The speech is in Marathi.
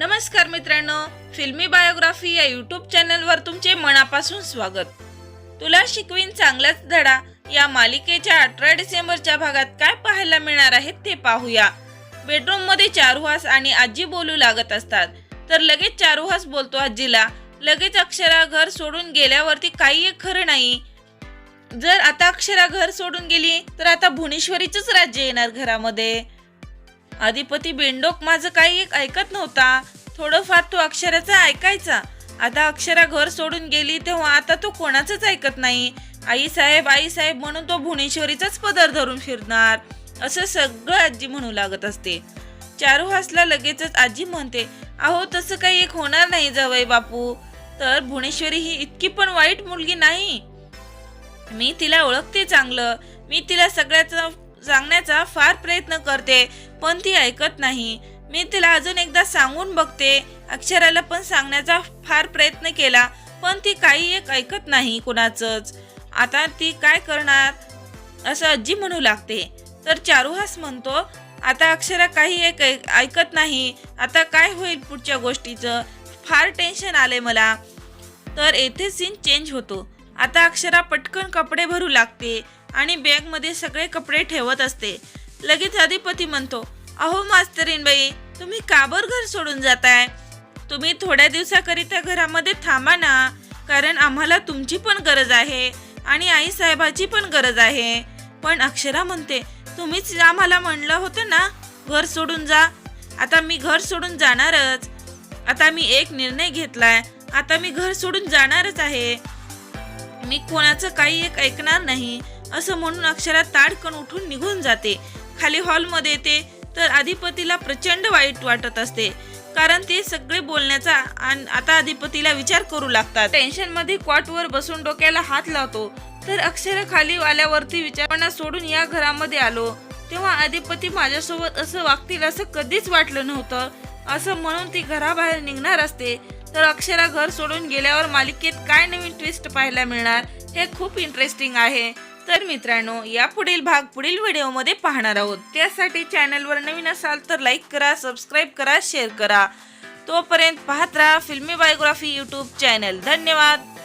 नमस्कार मित्रांनो फिल्मी बायोग्राफी या यूट्यूब चॅनलवर तुमचे मनापासून स्वागत. तुला शिकवीन चांगलाच धडा या मालिकेच्या अठरा डिसेंबरच्या भागात काय पाहायला मिळणार आहे ते पाहूया. बेडरूममध्ये चारुहास आणि आजी बोलू लागत असतात. तर लगेच चारुहास बोलतो आजीला लगेच अक्षरा घर सोडून गेल्यावरती काही एक खरं नाही. जर आता अक्षरा घर सोडून गेली तर आता भुवनेश्वरीच राज्य येणार घरामध्ये. अधिपती बेंडोक माझं काही एक ऐकत नव्हता. थोडंफार तो अक्षराचा ऐकायचा. आता अक्षरा घर सोडून गेली तेव्हा आता तो कोणाचंच ऐकत नाही. आई साहेब आई साहेब म्हणून तो भुवनेश्वरीचाच पदर धरून फिरणार. असं सगळं आजी म्हणू लागत असते. चारू हसला लगेचच आजी म्हणते अहो तसं काही एक होणार नाही जवय बापू. तर भुवनेश्वरी ही इतकी पण वाईट मुलगी नाही. मी तिला ओळखते चांगलं. मी तिला सगळ्याचं सांगण्याचा फार प्रयत्न करते पण ती ऐकत नाही. मी तिला अजून एकदा सांगून बघते. अक्षराला पण सांगण्याचा फार प्रयत्न केला पण ती काही एक ऐकत नाही कुणाचंच. आता ती काय करणार? असं आजी म्हणू लागते. तर चारुहास म्हणतो आता अक्षरा काही एक ऐक- ऐकत नाही. आता काय होईल पुढच्या गोष्टीचं? फार टेन्शन आले मला. तर येथे सीन चेंज होतो. आता अक्षरा पटकन कपडे भरू लागते. आणि बॅगमध्ये सगळे कपडे ठेवत असते. लगेच अधिपती म्हणतो अहो मास्तरीनबाई तुम्ही काबर घर सोडून जाताय? तुम्ही थोड्या दिवसाकरिता घरामध्ये थांबा ना कारण आम्हाला तुमची पण गरज आहे आणि आई साहेबाची पण गरज आहे. पण अक्षरा म्हणते तुम्हीच आम्हाला म्हणलं होतं ना घर सोडून जा. आता मी घर सोडून जाणारच. आता मी एक निर्णय घेतलाय. आता मी घर सोडून जाणारच आहे. मी कोणाचं काही एक ऐकणार नाही. असं म्हणून अक्षरा ताडकन उठून निघून जाते. खाली हॉलमध्ये येते तर अधिपतीला प्रचंड वाईट वाटत असते. कारण ते सगळे बोलण्याचा आणि आता अधिपतीला विचार करू लागतात. टेन्शनमध्ये बसून डोक्याला हात लावतो. तर अक्षरा खाली आल्यावरती विचारणा सोडून या घरामध्ये आलो. तेव्हा अधिपती माझ्यासोबत असं वागतील असं कधीच वाटलं नव्हतं. असं म्हणून ती घराबाहेर निघणार असते. तर अक्षरा घर सोडून गेल्यावर मालिकेत काय नवीन ट्विस्ट पाहायला मिळणार हे खूप इंटरेस्टिंग आहे. तर मित्रांनो या पुढील भाग पुढील व्हिडिओमध्ये पाहणार आहोत. त्यासाठी चॅनलवर नवीन असाल तर लाईक करा सबस्क्राईब करा शेअर करा. तोपर्यंत पाहत राहा फिल्मी बायोग्राफी यूट्यूब चॅनल धन्यवाद.